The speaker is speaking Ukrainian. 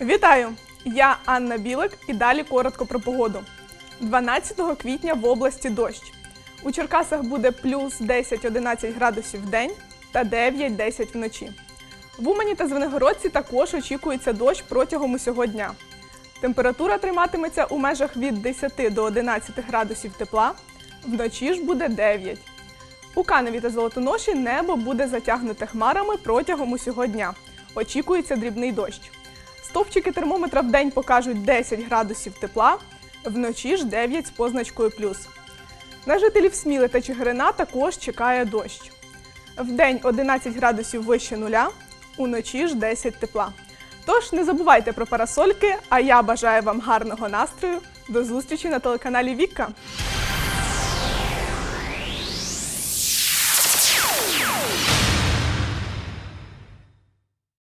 Вітаю! Я Анна Білик і далі коротко про погоду. 12 квітня в області дощ. У Черкасах буде плюс 10-11 градусів в день та 9-10 вночі. В Умані та Звенигородці також очікується дощ протягом усього дня. Температура триматиметься у межах від 10 до 11 градусів тепла, вночі ж буде 9. У Каневі та Золотоноші небо буде затягнуте хмарами протягом усього дня. Очікується дрібний дощ. Стовпчики термометра в день покажуть 10 градусів тепла, вночі ж 9 з позначкою плюс. На жителів Сміли та Чигирина також чекає дощ. Вдень 11 градусів вище нуля, уночі ж 10 тепла. Тож не забувайте про парасольки, а я бажаю вам гарного настрою. До зустрічі на телеканалі Вікка.